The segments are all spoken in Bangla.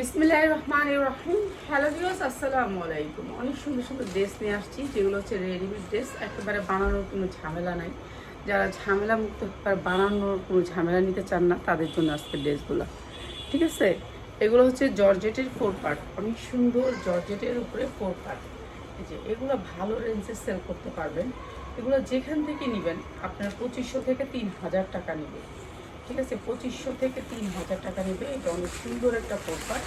বিসমিল্লাহ রহমান রহিম হ্যালো ভিউস আসসালামু আলাইকুম। অনেক সুন্দর সুন্দর ড্রেস নিয়ে আসছি, যেগুলো হচ্ছে রেডিমেড ড্রেস একেবারে বানানোর কোনো ঝামেলা নাই। যারা ঝামেলা মুক্ত বানানোর কোনো ঝামেলা নিতে চান না, তাদের জন্য আজকে ড্রেসগুলো ঠিক আছে? এগুলো হচ্ছে জর্জেটের ফোর পার্ট অনেক সুন্দর জর্জেটের উপরে ফোর পার্ট যে, এগুলো ভালো রেঞ্জে সেল করতে পারবেন। এগুলো যেখান থেকে নেবেন, আপনার পঁচিশশো থেকে তিন হাজার টাকা নেবে। ঠিক আছে, পঁচিশশো থেকে তিন হাজার টাকা নেবে। এটা অনেক সুন্দর একটা পোপার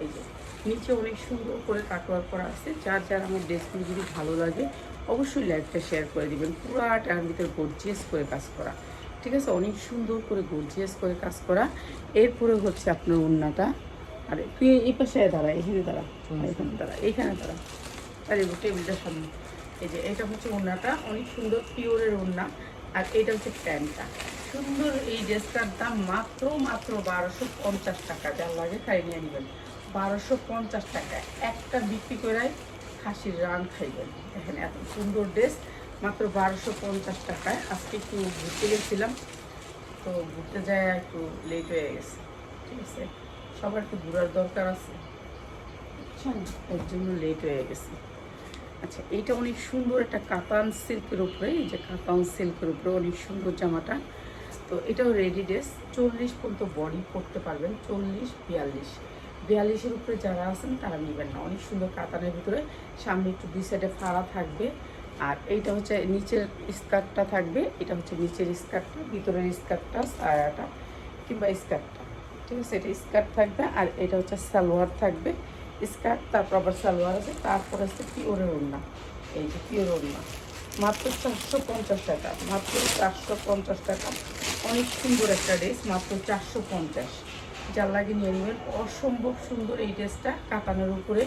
এই যে, নিচে অনেক সুন্দর করে কাটওয়ার করা আছে। যার যার আমার ড্রেসগুলো যদি ভালো লাগে, অবশ্যই লাইভটা শেয়ার করে দিবেন। পুরাটার ভিতরে গর্জিয়াস করে কাজ করা। ঠিক আছে, অনেক সুন্দর করে গর্জিয়াস করে কাজ করা। এরপরে হচ্ছে আপনার ওড়নাটা। আর তুই এই পাশে দাঁড়া, এখানে দাঁড়া। এখানে দাঁড়া এইখানে দাঁড়া। আরে টেবিলটার সামনে। এই যে, এটা হচ্ছে ওড়নাটা। অনেক সুন্দর পিওরের ওড়না। আর এটা হচ্ছে প্যান্টটা। সুন্দর এই ড্রেসটার দাম মাত্র মাত্র বারোশো পঞ্চাশ টাকা। যার লাগে খাই নিয়ে নেবেন। বারোশো পঞ্চাশ টাকা। একটা বিক্রি করে খাসির রান খাইবেন। এখানে এত সুন্দর ড্রেস মাত্র বারোশো পঞ্চাশ টাকায়। আজকে একটু ঘুরতে গেছিলাম তো ঘুরতে যায় একটু লেট হয়ে গেছে। ঠিক আছে? সবার একটু ঘোরার দরকার আছে। বুঝছেন এর জন্য লেট হয়ে গেছে। আচ্ছা এইটা অনেক সুন্দর একটা কাতান সিল্কের উপরে এই যে কাতান সিল্কের উপরে অনেক সুন্দর জামাটা। তো এটাও রেডি ড্রেস চল্লিশ পর্যন্ত বডি করতে পারবেন, চল্লিশ, বিয়াল্লিশ। বিয়াল্লিশের উপরে যারা আছেন, তারা নেবেন না। অনেক সুন্দর কাতানের ভিতরে। সামনে একটু দুই সাইডে ফাড়া থাকবে। আর এইটা হচ্ছে নিচের স্কার্টটা থাকবে। এটা হচ্ছে নিচের স্কার্টটা ভিতরের স্কার্টটা সায়াটা কিংবা স্কার্টটা ঠিক আছে? এটা স্কার্ট থাকবে আর এটা হচ্ছে সালোয়ার থাকবে। স্কার্ট তারপর আবার সালোয়ার আছে। তারপর আছে পিওরের ওড়না। এই যে পিওর ওড়না। মাত্র চারশো পঞ্চাশ টাকা। মাত্র চারশো পঞ্চাশ টাকা। অনেক সুন্দর একটা ড্রেস, মাত্র চারশো পঞ্চাশ। যার লাগে নিয়ে নেবেন। অসম্ভব সুন্দর এই ড্রেসটা কাতানের উপরে।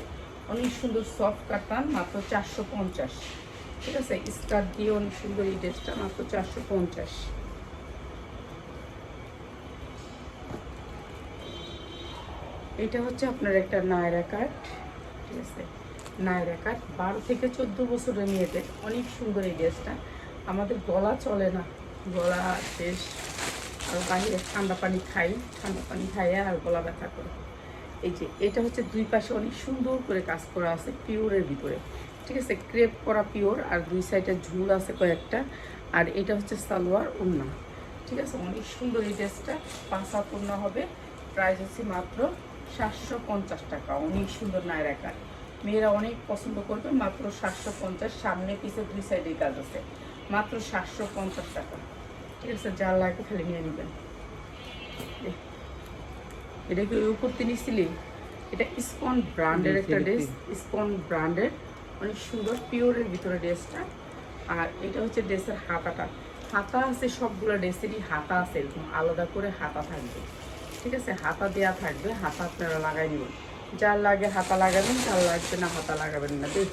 অনেক সুন্দর সফট কাতান, মাত্র চারশো পঞ্চাশ। ঠিক আছে? স্কার্ট দিয়ে অনেক সুন্দর এই ড্রেসটা, মাত্র চারশো পঞ্চাশ। এটা হচ্ছে আপনার একটা নায়রা কাট। ঠিক আছে? নায়রা কাট। বারো থেকে চোদ্দ বছরের মেয়েদের। অনেক সুন্দর এই ড্রেসটা। আমাদের গলা চলে না। গলা বেশ আর বাইরে ঠান্ডা পানি খাই, ঠান্ডা পানি খাইয়ে আর গলা ব্যথা করে। এই যে, এটা হচ্ছে দুই পাশে অনেক সুন্দর করে কাজ করা আছে পিওরের ভিতরে। ঠিক আছে, ক্রেপ করা পিওর আর দুই সাইডে ঝুল আছে কয়েকটা। আর এটা হচ্ছে সালোয়ার উন্না ঠিক আছে, অনেক সুন্দর এই ড্রেসটা। পাঁচা পূর্ণ হবে। প্রাইস হচ্ছে মাত্র সাতশো পঞ্চাশ টাকা। অনেক সুন্দর নায়রা কাট মেয়েরা অনেক পছন্দ করবে, মাত্র সাতশো পঞ্চাশ। সামনে, পিছে দুই সাইডে কাজ আছে। মাত্র সাতশো পঞ্চাশ টাকা। ঠিক আছে যার লাগে খালি নিয়ে নেবেন। এটা কি উপর নিছিলি এটা ইসকন ব্র্যান্ডের একটা ড্রেস ইসকন ব্র্যান্ডের অনেক সুন্দর পিওরের ভিতরে ড্রেসটা আর এটা হচ্ছে ড্রেসের হাতাটা। হাতা আছে সবগুলো ড্রেসেরই হাতা আছে এরকম আলাদা করে হাতা থাকবে। ঠিক আছে হাতা দেয়া থাকবে হাতা আপনারা লাগাই নেবেন। যার লাগে হাতা লাগাবেন যার লাগবে না হাতা লাগাবেন না। দেখ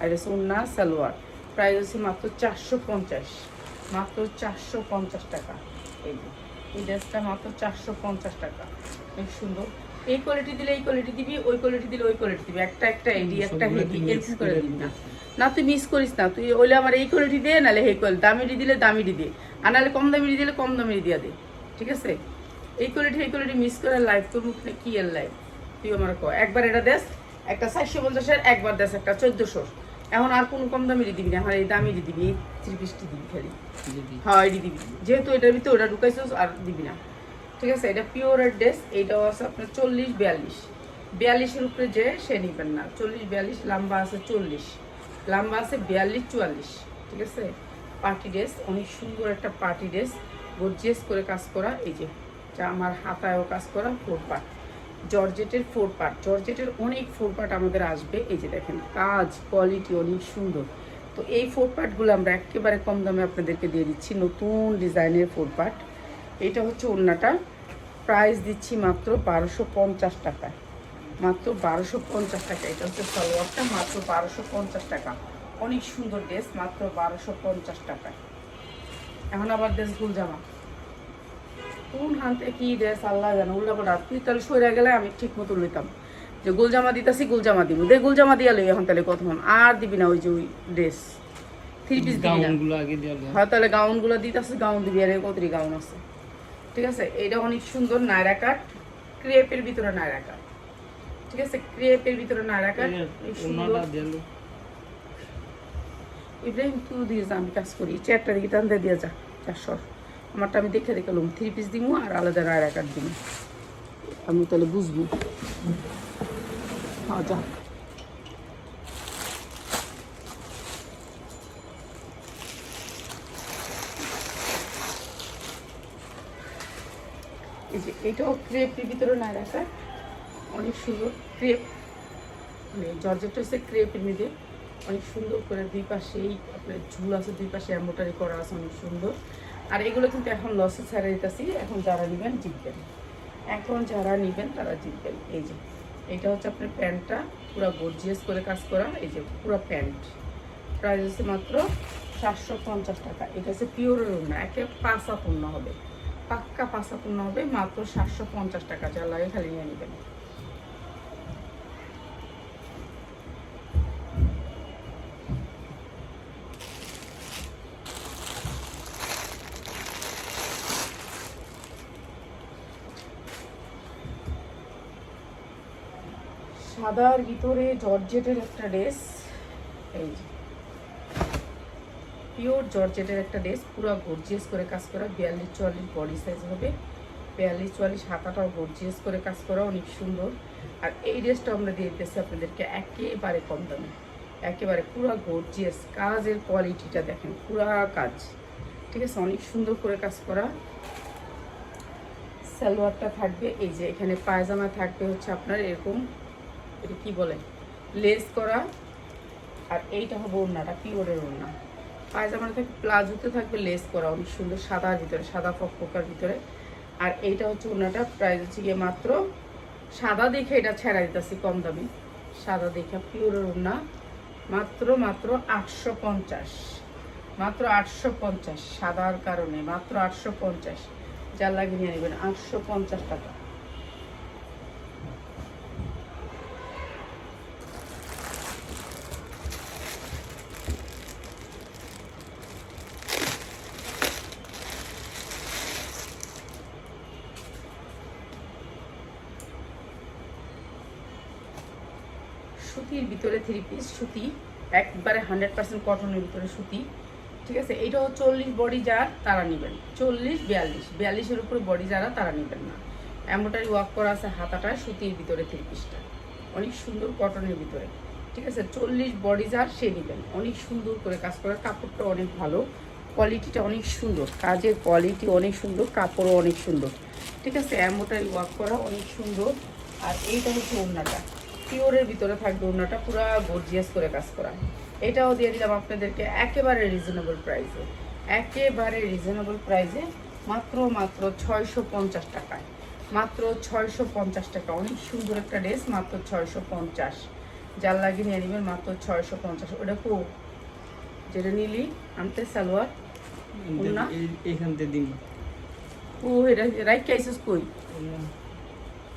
আর এটা সুন্না সালোয়ার। প্রাইস হচ্ছে মাত্র চারশো পঞ্চাশ। মাত্র চারশো পঞ্চাশ টাকা। এই যে এই ড্রেসটা মাত্র চারশো পঞ্চাশ টাকা। অনেক সুন্দর। এই কোয়ালিটি দিলে এই কোয়ালিটি দিবি ওই কোয়ালিটি দিলে ওই কোয়ালিটি দিবি। একটা একটা এডি একটা হেডি এরকম করে দিবি না। না তুই মিস করিস না। তুই ওইলে আমার এই কোয়ালিটি দে নাহলে এই কোয়ালিটি দামিটি দিলে দামিটি দে। আর নাহলে কম দামিটি দিলে কম দামিটি দিয়া দে। ঠিক আছে? এই কোয়ালিটি এই কোয়ালিটি মিস করে লাইভ তোর না কি এর লাইভ তুই আমার কো একবার এটা দেশ একটা চারশো পঞ্চাশের একবার দেশ একটা চোদ্দোশোর। এখন আর কোনো কম দামি দিবি না এখন এই দামি দিবি এই থ্রি পিসটি দিবি খালি। হ্যাঁ এটি দিবি যেহেতু এটার ভিতরে ওটা ঢুকাইছিস আর দিবি না। ঠিক আছে এটা পিওরের ড্রেস এইটাও আছে আপনার চল্লিশ বিয়াল্লিশ। বিয়াল্লিশের উপরে যে সে নিবেন না। চল্লিশ বিয়াল্লিশ লম্বা আছে চল্লিশ। লম্বা আছে বিয়াল্লিশ চুয়াল্লিশ। ঠিক আছে? পার্টি ড্রেস অনেক সুন্দর একটা পার্টি ড্রেস। গর্জিয়াস করে কাজ করা এই যে যা আমার হাতায়ও কাজ করা ফোর পার্ট। জর্জেটের ফোর পার্ট জর্জেটের অনেক ফোর পার্ট আমাদের আসবে। এই যে দেখেন, কাজ কোয়ালিটি অনেক সুন্দর। তো এই ফোর পার্টগুলো আমরা একেবারে কম দামে আপনাদেরকে দিয়ে দিচ্ছি, নতুন ডিজাইনের ফোর পার্ট এটা হচ্ছে ওড়নাটা। প্রাইস দিচ্ছি মাত্র বারোশো পঞ্চাশ টাকায় মাত্র বারোশো পঞ্চাশ টাকা। এটা হচ্ছে সালোয়ারটা, মাত্র বারোশো পঞ্চাশ টাকা। অনেক সুন্দর ড্রেস, মাত্র বারোশো পঞ্চাশ টাকায় এখন আবার ড্রেস গুল জামা। কোন হাতে কি ড্রেস আল্লাহ জানো উল্টা পড়া তুই তাহলে সরে গেলে আমি ঠিক মতো লইতাম। যে গোলজামা দিতাছি গোলজামা দিব। দে গোলজামা দিয়া লই এখন তাহলে কতক্ষণ আর দিবি না ওই যে ওই ড্রেস। থ্রি পিস দিবি না। দিয়ে হয় তাহলে গাউনগুলো দিতেছে গাউন দিবি। আর কতরি গাউন আছে। ঠিক আছে? এটা অনেক সুন্দর নায়রা কাট ক্রেপের ভিতরে নায়রা কাট ঠিক আছে? ক্রেপের ভিতরে নায়রা কাট ইব্রাহিম তুই দিয়ে যা আমি কাজ করি। চেয়ারটা দিকে টান দিয়ে দিয়ে যা। চারশো আমারটা আমি দেখে দেখে লুম থ্রি পিস দিব আর আলাদা নায়রা কাট দিব আমি তাহলে বুঝব। যা। এই যে এটাও ক্রেপের ভিতরে না রাখা। অনেক সুন্দর ক্রেপ মানে জর্জেটটা হচ্ছে ক্রেপের মধ্যে। অনেক সুন্দর করে দুই পাশেই আপনার ঝুল আছে দুই পাশে এম্বোটারি করা আছে অনেক সুন্দর। আর এগুলো কিন্তু এখন লসে ছাড়া দিতেছি। এখন যারা নেবেন জিতবেন। এখন যারা নেবেন, তারা জিতবেন। এই যে, এটা হচ্ছে আপনার প্যান্টটা। পুরো গর্জিয়াস করে কাজ করা। এই যে, পুরো প্যান্ট। প্রাইস হচ্ছে মাত্র সাতশো পঞ্চাশ টাকা। এটা হচ্ছে পিওরের না একে পাঁচা পূর্ণ হবে। পাক্কা পাঁচা পূর্ণ হবে। মাত্র সাতশো পঞ্চাশ টাকা। যা লাগে খালি নিয়ে নেবেন। সাদার ভিতরে জর্জেটের একটা ড্রেস। এই যে। পিওর জর্জেটের একটা ড্রেস, পুরো গর্জিয়াস করে কাজ করা, বিয়াল্লিশ চুয়াল্লিশ বডি সাইজ হবে। বিয়াল্লিশ চুয়াল্লিশ হাতাটাও গর্জিয়াস করে কাজ করা, অনেক সুন্দর। আর এই ড্রেসটা আমরা দিয়ে দিতেছি আপনাদেরকে একেবারে কম দামে। একেবারে পুরো গর্জিয়াস কাজের কোয়ালিটিটা দেখেন, পুরা কাজ। ঠিক আছে? অনেক সুন্দর করে কাজ করা। সালোয়ারটা থাকবে, এই যে এখানে পায়জামা থাকবে হচ্ছে আপনার এরকম এটা কি বলে? লেস করা। আর এইটা হবে ওড়নাটা, পিওরের ওড়না। পায়জামাটা থাকবে, প্লাজোতে থাকবে লেস করা। অনেক সুন্দর সাদার ভিতরে, সাদা ফকফকার ভিতরে। আর এইটা হচ্ছে ওড়নাটা, প্রাইস হচ্ছে গিয়ে মাত্র সাদা দেখে এটা ছেড়া দিতেছি কম দামে। সাদা দেখে, পিওরের ওড়না। মাত্র মাত্র আটশো পঞ্চাশ। মাত্র আটশো পঞ্চাশ, সাদার কারণে। মাত্র আটশো পঞ্চাশ। যার লাগিয়ে নিয়ে নেবেন আটশো পঞ্চাশ টাকা। সুতির ভিতরে থ্রি পিস সুতি, একবারে হান্ড্রেড পার্সেন্ট কটনের ভিতরে সুতি, ঠিক আছে? এইটাও চল্লিশ বডি যার, তারা নেবেন। চল্লিশ, বিয়াল্লিশ। বিয়াল্লিশের উপরে বডি যারা, তারা নেবেন না। এমব্রয়ডারি ওয়ার্ক করা আছে হাতাটা সুতির ভিতরে থ্রি পিসটা অনেক সুন্দর কটনের ভিতরে। ঠিক আছে? চল্লিশ বডি যার, সে নেবেন। অনেক সুন্দর করে কাজ করা। কাপড়টা অনেক ভালো। কোয়ালিটিটা অনেক সুন্দর। কাজের কোয়ালিটি অনেক সুন্দর, কাপড়ও অনেক সুন্দর। ঠিক আছে? এমব্রয়ডারি ওয়ার্ক করা অনেক সুন্দর। আর এইটা হচ্ছে ওড়নাটা। পিওরের ভিতরে থাকবে ওড়নাটা পুরো গর্জিয়াস করে কাজ করা। এটাও দিয়ে দিলাম আপনাদেরকে একেবারে রিজনেবল প্রাইসে একেবারে রিজনেবল প্রাইসে মাত্র মাত্র ছয়শো পঞ্চাশ টাকায়। মাত্র ছয়শো পঞ্চাশ টাকা। অনেক সুন্দর একটা ড্রেস মাত্র ছয়শো পঞ্চাশ। যার লাগিয়ে নিয়ে নেবেন মাত্র ছয়শো পঞ্চাশ। ওটা কো? যেটা নিলি আনতে সালোয়ার না? এইখান থেকে দিন। ও এটা রাইট আইসিস কই?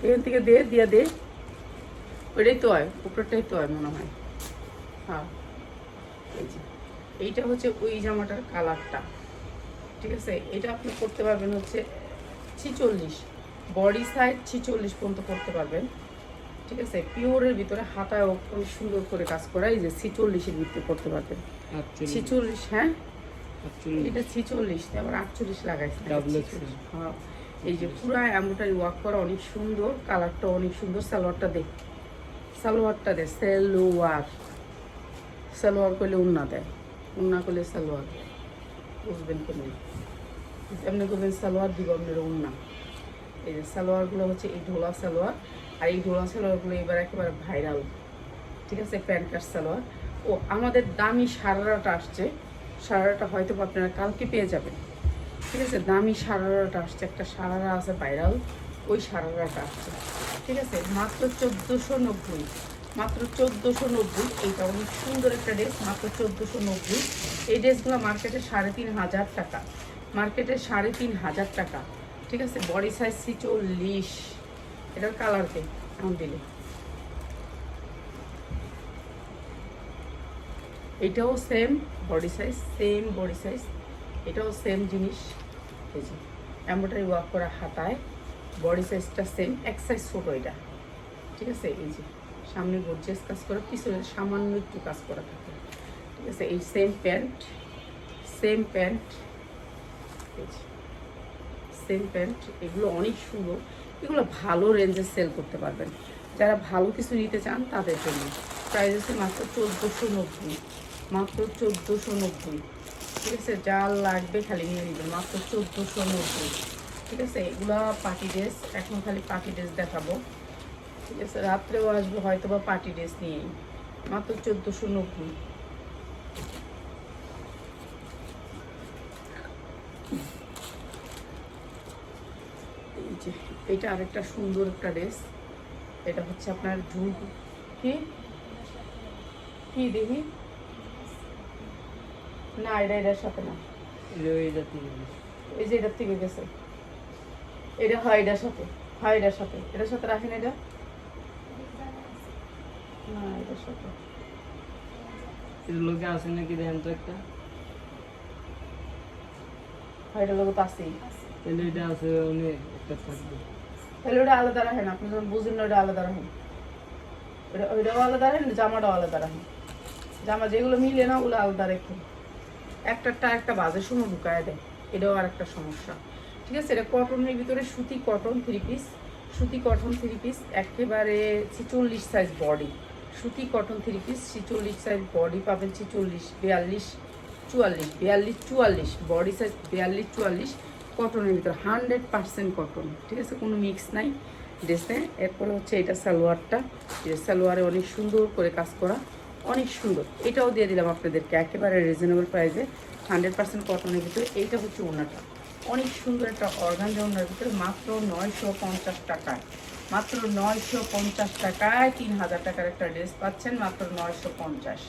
এখান থেকে দে দিয়া দে। ওইটাই তো হয় উপরটাই তো হয় মনে হয়। হ্যাঁ। এই যে এইটা হচ্ছে ওই জামাটার কালারটা ঠিক আছে? এটা আপনি করতে পারবেন হচ্ছে ছিচল্লিশ বডি সাইজ ছিচল্লিশ পর্যন্ত করতে পারবেন ঠিক আছে? পিওরের ভিতরে হাতায় খুব সুন্দর করে কাজ করা এই যে ছিচল্লিশের ভিতরে করতে পারবেন। ছিচল্লিশ হ্যাঁ? এটা ছিচল্লিশ আবার আটচল্লিশ লাগাইছে Double XL। 46 হ্যাঁ। এই যে পুরো এমব্রয়ডারি ওয়াক করা অনেক সুন্দর কালারটা অনেক সুন্দর সালোয়ারটা দে সালোয়ারটা দেয় সালোয়ার। সালোয়ার করলে উন্না দেয় উন্না করলে সালোয়ার বুঝবেন কেমনি এমনি করবেন সালোয়ার দিব আপনার উন্না। এই যে সালোয়ারগুলো হচ্ছে এই ঢোলা সালোয়ার, আর এই ঢোলা সালোয়ারগুলো এবার একেবারে ভাইরাল। ঠিক আছে? প্যান্ট কাট সালোয়ার। ও, আমাদের দামি সারারাটা আসছে। সারারাটা হয়তো আপনারা কালকে পেয়ে যাবেন। ঠিক আছে? দামি সারারাটা আসছে। একটা সারারা আছে ভাইরাল। ওই সারারাটা আসছে ঠিক আছে? মাত্র চোদ্দোশো নব্বই। মাত্র চোদ্দোশো নব্বই। এইটা অনেক সুন্দর একটা ড্রেস মাত্র চোদ্দোশো নব্বই। এই ড্রেসগুলো মার্কেটে সাড়ে তিন হাজার টাকা। মার্কেটে সাড়ে তিন হাজার টাকা। ঠিক আছে? বডি সাইজ ছিচল্লিশ। এটার কালারকে এখন দিলে। এটাও same body size same body size এটাও সেম জিনিস। এই এম্ব্রয়ডারি ওয়ার্ক করা হাতায়। বডি সাইজটা সেম এক সাইজ ছোটো এটা। ঠিক আছে? এই যে, সামনে গর্জেস কাজ করা, পিছনে সামান্য একটু কাজ করা থাকে। ঠিক আছে? এই same pant same pant same pant এগুলো অনেক সুন্দর। এগুলো ভালো রেঞ্জে সেল করতে পারবেন। যারা ভালো কিছু নিতে চান, তাদের জন্য। প্রাইস আছে মাত্র চোদ্দোশো নব্বই, মাত্র চোদ্দোশো নব্বই। ঠিক আছে? যা লাগবে খালি নিয়ে নেবেন, মাত্র চোদ্দোশো নব্বই। ঠিক আছে এগুলা পার্টি ড্রেস এখন খালি পার্টি ড্রেস দেখাবো। ঠিক আছে রাত্রেও আসব হয়তো বা পার্টি ড্রেস নিয়েই। মাত্র চোদ্দোশো নব্বই। এটা আরেকটা সুন্দর একটা ড্রেস এটা হচ্ছে আপনার ঝুল কি? কি দেখি? না এটা এটার সাথে না। এই যে এটার থেকে গেছে। এটা হয় এটার সাথে হয় এটার সাথে। এটার সাথে রাখেন এটা। না এটার সাথে। এর লোকে আছে নাকি দেখেন তো একটা? হয় লোক তো আছেই। তাহলে এটা আছে অনেক একটা থাকবে। তাহলে ওটা আলাদা রাখেন আপনি যখন বুঝেন না ওটা আলাদা রাখেন। ওটা ওইটাও আলাদা রাখেন জামাটাও আলাদা রাখেন। জামা যেগুলো মিলে না ওগুলো আলাদা রেখে। একটা একটা বাজে সময় ঢুকায় দেয়। এটাও আর একটা সমস্যা। ঠিক আছে? এটা কটনের ভিতরে সুতি কটন থ্রি পিস সুতি কটন থ্রি পিস একেবারে ছিচল্লিশ সাইজ বডি সুতি কটন থ্রি পিস ছিচল্লিশ সাইজ বডি পাবেন ছিচল্লিশ, বিয়াল্লিশ, চুয়াল্লিশ বিয়াল্লিশ, চুয়াল্লিশ বডি সাইজ বিয়াল্লিশ, চুয়াল্লিশ কটনের ভিতরে হান্ড্রেড পার্সেন্ট কটন ঠিক আছে? কোনো মিক্স নাই ড্রেসে এরপরে হচ্ছে এটা সালোয়ারটা। সালোয়ারে অনেক সুন্দর করে কাজ করা, অনেক সুন্দর। এটাও দিয়ে দিলাম আপনাদেরকে। একেবারে রিজনেবল প্রাইসে হান্ড্রেড পার্সেন্ট কটনের ভিতরে। এইটা হচ্ছে ওনাটা। অনেক সুন্দর একটা অর্গানজা ওনার ভিতরে মাত্র নয়শো পঞ্চাশ টাকায়। মাত্র নয়শো পঞ্চাশ টাকায় তিন হাজার টাকার একটা ড্রেস পাচ্ছেন, মাত্র নয়শো পঞ্চাশ।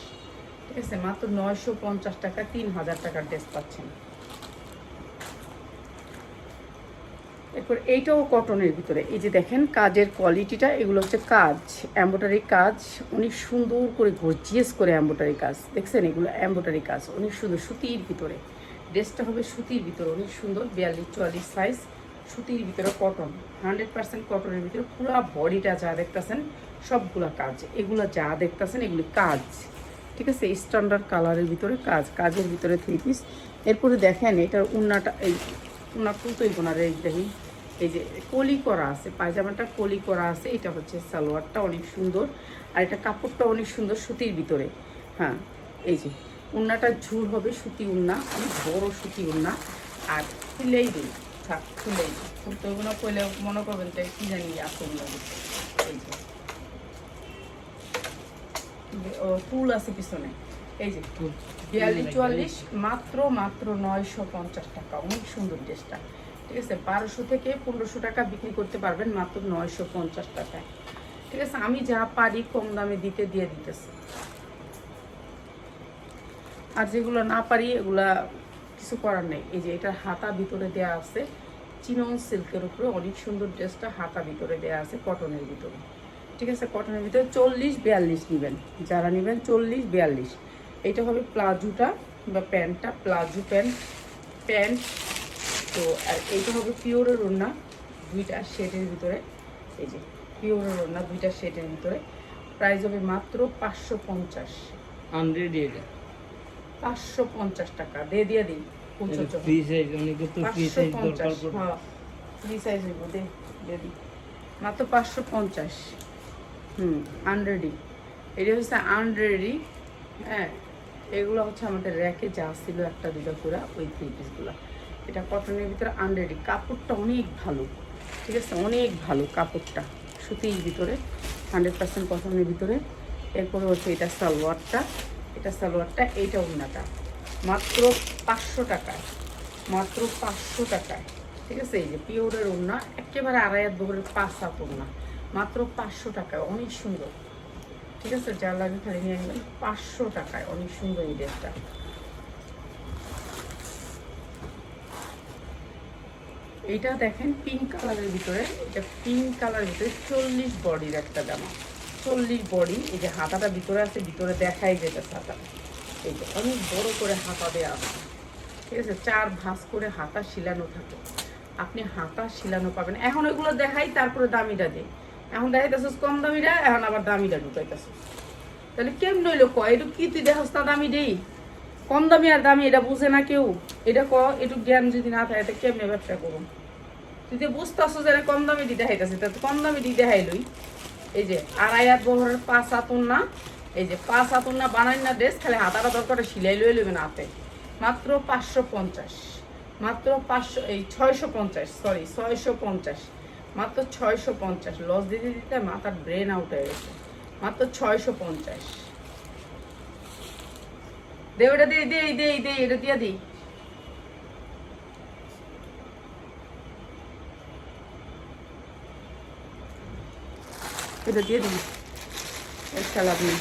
ঠিক আছে, মাত্র নয়শো পঞ্চাশ টাকা তিন হাজার টাকার ড্রেস পাচ্ছেন। এরপর এইটাও কটনের ভিতরে। এই যে দেখেন, কাজের কোয়ালিটিটা এগুলো হচ্ছে কাজ এম্বোটারি কাজ। অনেক সুন্দর করে গর্জিয়াস করে এম্বোটারি কাজ। দেখছেন, এগুলো এম্বোটারি কাজ, অনেক সুন্দর সুতির ভিতরে। ড্রেসটা হবে সুতির ভিতরে, অনেক সুন্দর, বিয়াল্লিশ, চুয়াল্লিশ সাইজ সুতির ভিতরে কটন হান্ড্রেড পার্সেন্ট কটনের ভিতরে পুরো বডিটা যা দেখতেছেন, সবগুলা কাজ। এগুলো যা দেখতেছেন, এগুলি কাজ। ঠিক আছে? স্ট্যান্ডার্ড কালারের ভিতরে কাজ, কাজের ভিতরে থ্রি পিস এরপরে দেখেন, এটার উন্নাটা, এই উন্না কুতোই বোনার এই দেখি। এই যে কলি করা আছে, পায়জামাটা কলি করা আছে, এটা হচ্ছে সালোয়ারটা অনেক সুন্দর। আর এটা কাপড়টা অনেক সুন্দর সুতির ভিতরে। হ্যাঁ এই যে। উন্নাটা ঝুল হবে সুতি উন্না অনেক বড় সুতি উন্না। আর খুলেই দিই থাক খুলেই দিই খুলতে ওগুলো মনে করবেন যে কি জানি আসল ও ফুল আছে পিছনে। এই যে বিয়াল্লিশ চুয়াল্লিশ মাত্র মাত্র নয়শো পঞ্চাশ টাকা। অনেক সুন্দর ড্রেসটা। ঠিক আছে বারোশো থেকে পনেরোশো টাকা বিক্রি করতে পারবেন মাত্র নয়শো পঞ্চাশ টাকায়। ঠিক আছে আমি যা পারি কম দামে দিতে দিয়ে দিতেছি। আর যেগুলো না পারি, এগুলা কিছু করার নেই। এই যে এটা হাতা ভিতরে দেয়া আছে, চিনন সিল্কের উপরে অনেক সুন্দর ড্রেসটা হাতা ভিতরে দেয়া আছে, কটনের ভিতরে। ঠিক আছে, কটনের ভিতরে চল্লিশ, বিয়াল্লিশ নেবেন। যারা নেবেন চল্লিশ, বিয়াল্লিশ। এটা হবে প্লাজোটা বা প্যান্টটা, প্লাজো প্যান্ট প্যান্ট। তো, আর এইটা হবে পিওরের ওড়না, দুইটা শেডের ভিতরে। এই যে পিওরের ওড়না, দুইটা শেডের ভিতরে। প্রাইস হবে মাত্র পাঁচশো পঞ্চাশ। হান্ড্রেড পাঁচশো পঞ্চাশ টাকা। দিয়ে দিয়ে দিই ফ্রি সাইজ অনেকে তো ফ্রি সাইজ দরকার হ্যাঁ ফ্রি সাইজ হইব। দে দিয়ে দিই মাত্র পাঁচশো পঞ্চাশ। হুম আনরেডি এটা হচ্ছে আনরেডি হ্যাঁ এগুলো হচ্ছে আমাদের র্যাকে যা ছিল একটা দুটো পুরা ওই থ্রি পিসগুলো এটা কটনের ভিতরে আনরেডি কাপড়টা অনেক ভালো। ঠিক আছে? অনেক ভালো কাপড়টা। সুতির ভিতরে হান্ড্রেড পার্সেন্ট কটনের ভিতরে। এরপরে হচ্ছে এটা সালোয়ারটা। এটা সালোয়ারটা, এইটা ওনাটা মাত্র পাঁচশো টাকায়, মাত্র পাঁচশো টাকায়। ঠিক আছে, এই যে পিওরের ওড়না, একেবারে আড়াই হাত বহরের পাঁচ হাত ওড়না। মাত্র পাঁচশো টাকায়, অনেক সুন্দর। ঠিক আছে যা লাগে খালি নিয়ে নেবেন পাঁচশো টাকায়, অনেক সুন্দর এই ড্রেসটা। এইটা দেখেন পিঙ্ক কালারের ভিতরে, এটা পিঙ্ক কালারের ভিতরে চল্লিশ বডির একটা জামা। চল্লিশ বডি, এই যে হাতাটা ভিতরে আছে, ভিতরে দেখাই যেতে হাতা। এই যে অনেক বড় করে হাতা দেওয়া আছে। ঠিক আছে, চার ভাঁজ করে হাতা শিলানো থাকে। আপনি হাতা শিলানো পাবেন। এখন এগুলো দেখাই, তারপরে দামিটা দিই। এখন দেখাইতেছিস কম দামিটা, এখন আবার দামিটা ঢুকাইতেছিস। তাহলে কেমন হইল ক একটু কি তুই দেখাস না দামি দেই। কম দামি আর দামি, এটা বুঝে না কেউ। এটা ক একটু জ্ঞান যদি না থাকে কেমনে ব্যবসা করুন তুই যে বুঝতেছো যে কম দামি দিয়ে দেখাইতেছে তা কম দামি দিয়ে দেখাইলই। এই যে আড়াই হাত বহরের পাঁচ হাতুন না এই যে পাঁচ হাতুন না বানাই না ড্রেস, খালি হাতাটা দরকার সিলাই লয়ে নেবেন হাতে। মাত্র পাঁচশো পঞ্চাশ। মাত্র পাঁচশো, এই ছয়শো পঞ্চাশ সরি ছয়শো পঞ্চাশ। মাত্র ছয়শো পঞ্চাশ। লস দিতে দিতে মাথার ব্রেন আউট হয়ে গেছে। মাত্র ছয়শো পঞ্চাশ। দে ওটা দে দে দে দে, এটা দিয়ে দিই। এটা দিয়ে দিই এর লাভ নেই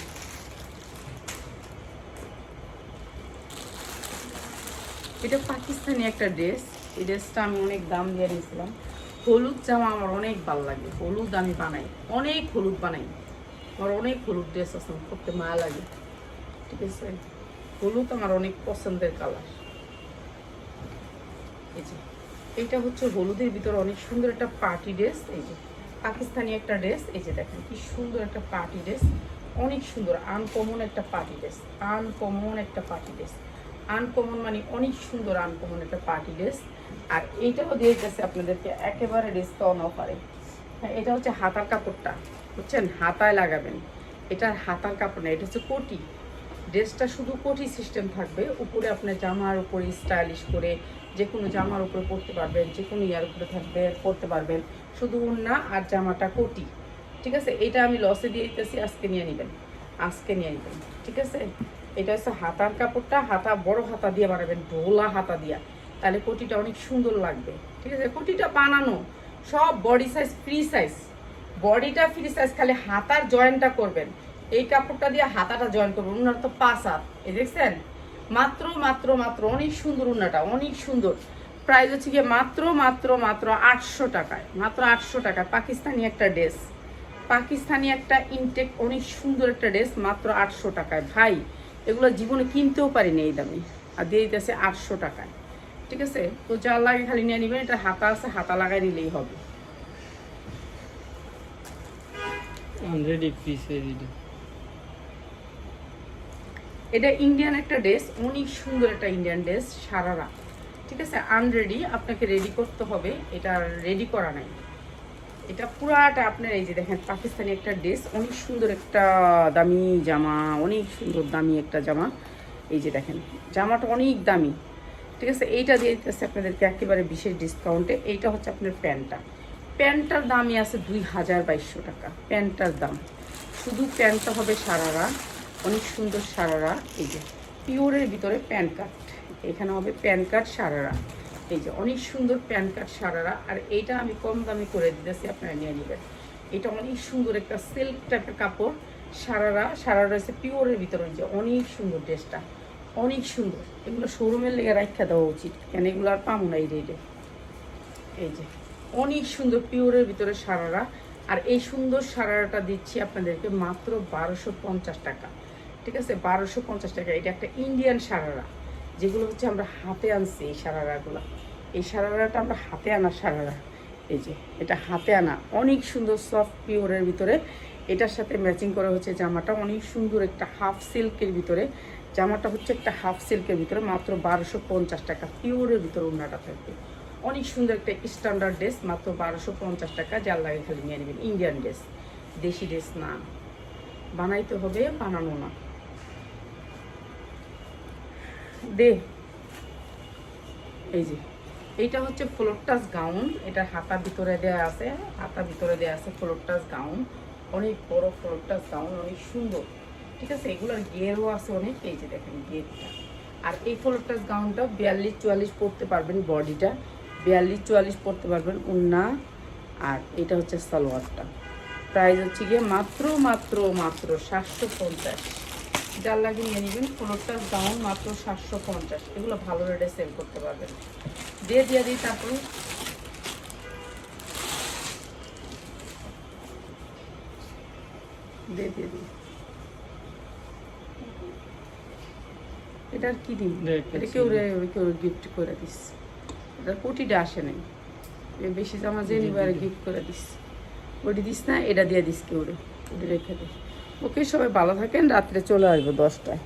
এটা পাকিস্তানি একটা ড্রেস এই ড্রেসটা আমি অনেক দাম দিয়ে নিয়েছিলাম। হলুদ জামা আমার অনেক ভালো লাগে। হলুদ আমি বানাই। অনেক হলুদ বানাই। আমার অনেক হলুদ ড্রেস আছে করতে মায়া লাগে। ঠিক আছে? হলুদ আমার অনেক পছন্দের কালার এই যে, এইটা হচ্ছে হলুদের ভিতরে অনেক সুন্দর একটা পার্টি ড্রেস এই যে পাকিস্তানি একটা ড্রেস এই যে দেখেন কি সুন্দর একটা পার্টি ড্রেস অনেক সুন্দর আনকমন একটা পার্টি ড্রেস আনকমন একটা পার্টি ড্রেস আনকমন মানে অনেক সুন্দর আনকমন একটা পার্টি ড্রেস আর এইটাও দিয়ে গেছে আপনাদেরকে একেবারে ডিসকাউন্ট অফারে হ্যাঁ এটা হচ্ছে হাতার কাপড়টা, বুঝছেন? হাতায় লাগাবেন। এটার হাতার কাপড় না, এটা হচ্ছে কোটি। ড্রেসটা শুধু কোটি সিস্টেম থাকবে। উপরে আপনার জামার উপরে স্টাইলিশ করে যে কোনো জামার উপরে পরতে পারবেন যে কোনো ইয়ার উপরে থাকবে পরতে পারবেন। শুধু না আর জামাটা কোটি ঠিক আছে? এটা আমি লসে দিয়ে দিতেছি, আজকে নিয়ে নেবেন। আজকে নিয়ে নেবেন। ঠিক আছে? এটা হচ্ছে হাতার কাপড়টা। হাতা, বড় হাতা দিয়ে বানাবেন ঢোলা হাতা দিয়া। তাহলে কোটিটা অনেক সুন্দর লাগবে। ঠিক আছে? কোটিটা বানানো। সব বডি সাইজ ফ্রি সাইজ বডিটা ফ্রি সাইজ খালি হাতার জয়েন্টটা করবেন। এই কাপড়টা দিয়ে হাতাটা জয়েন করবেন উনার তো পাঁচ হাত। এই দেখছেন? মাত্র মাত্র মাত্র, অনেক সুন্দর উন্নাটা অনেক সুন্দর। প্রাইস হচ্ছে গিয়ে মাত্র মাত্র মাত্র আটশো টাকায়, মাত্র আটশো টাকায়। পাকিস্তানি একটা ড্রেস পাকিস্তানি একটা ইনটেক অনেক সুন্দর একটা ড্রেস মাত্র আটশো টাকায়। ভাই, এগুলো জীবনে কিনতেও পারিনি এই দামে, আর দিয়ে দিতেছে আটশো টাকায়। ঠিক আছে? তো যা লাগে খালি নিয়ে নেবেন, এটা হাতা আছে, হাতা লাগাই নিলেই হবে। অলরেডি পিস হয়ে দিল এটা ইন্ডিয়ান একটা ড্রেস অনেক সুন্দর একটা ইন্ডিয়ান ড্রেস সারারা ঠিক আছে? আনরেডি আপনাকে রেডি করতে হবে। এটা রেডি করা নাই। এটা পুরাটা আপনার এই যে দেখেন, পাকিস্তানি একটা ড্রেস অনেক সুন্দর একটা দামি জামা, অনেক সুন্দর দামি একটা জামা। এই যে দেখেন, জামাটা অনেক দামি। ঠিক আছে? এইটা দিয়ে দিতেছে আপনাদেরকে একেবারে বিশেষ ডিসকাউন্টে এইটা হচ্ছে আপনার প্যান্টটা। প্যান্টটার দামই আছে দুই হাজার বাইশশো টাকা। প্যান্টটার দাম। শুধু প্যান্টটা হবে সারারা অনেক সুন্দর সারারা, এই যে পিওরের ভিতরে প্যান কাট এখানে হবে প্যান কাট সারারা। এই যে অনেক সুন্দর প্যান কাট সারারা, আর এইটা আমি কম দামে করে দিতেছি, আপনারা নিয়ে নেবেন। এটা অনেক সুন্দর একটা সিল্ক টাইপের কাপড়, সারারা সারারা হচ্ছে পিওরের ভিতরে যে অনেক সুন্দর ড্রেসটা, অনেক সুন্দর। এগুলো শোরুমের লেগে রাখা দেওয়া উচিত, কেন এগুলো আর পাবো না এই রেটে এই যে অনেক সুন্দর পিওরের ভিতরে সারারা, আর এই সুন্দর সারারাটা দিচ্ছি আপনাদেরকে মাত্র বারোশো পঞ্চাশ টাকা। ঠিক আছে? বারোশো পঞ্চাশ টাকা। এটা একটা ইন্ডিয়ান সারারা। যেগুলো হচ্ছে আমরা হাতে আনছি এই সারারাগুলো। এই সারারাটা আমরা হাতে আনা সারারা। এই যে, এটা হাতে আনা। অনেক সুন্দর সফট পিওরের ভিতরে। এটার সাথে ম্যাচিং করা হচ্ছে জামাটা। অনেক সুন্দর একটা হাফ সিল্কের ভিতরে। জামাটা হচ্ছে একটা হাফ সিল্কের ভিতরে। মাত্র বারোশো পঞ্চাশ টাকা। পিওরের ভিতরে ওনাটা থাকবে। অনেক সুন্দর একটা স্ট্যান্ডার্ড ড্রেস মাত্র বারোশো পঞ্চাশ টাকা। যার লাগে খালি নিয়ে নেবেন। ইন্ডিয়ান ড্রেস দেশি ড্রেস না। বানাইতে হবে, বানানো না। দে। এই যে, এইটা হচ্ছে ফ্লোর টাচ গাউন এটা হাতা ভিতরে দেয়া আছে, হাতা ভিতরে দেয়া আছে ফ্লোর টাচ গাউন অনেক বড় ফ্লোর টাচ গাউন অনেক সুন্দর। ঠিক আছে, এগুলোর গেরও আছে অনেক, এই যে দেখেন গেরটা আর এই ফ্লোর টাচ গাউনটা বিয়াল্লিশ চুয়াল্লিশ পরতে পারবেন বডিটা। বিয়াল্লিশ চুয়াল্লিশ পরতে পারবেন উন্না। আর এটা হচ্ছে সালোয়ারটা। প্রাইস হচ্ছে গিয়ে মাত্র মাত্র মাত্র সাতশো পঞ্চাশ। যার লাগে নিয়ে নেবেন। ফ্লোরটার দাম মাত্র সাতশো পঞ্চাশ। এগুলো ভালো রেটে সেল করতে পারবেন। দিয়ে দিয়ে দিই তারপরে। দিয়ে দিয়ে দিই। এটার কি দিন এটা কেউ কেউ গিফট করে দিস। কোটিটা আসে নাই। বেশি জামা যে নিবার গিফট করে দিস। ওটি দিস না এটা দিয়ে দিস কেউ রে। রেখে দে। ওকে সবাই ভালো থাকেন রাত্রে চলে আসব দশটায়।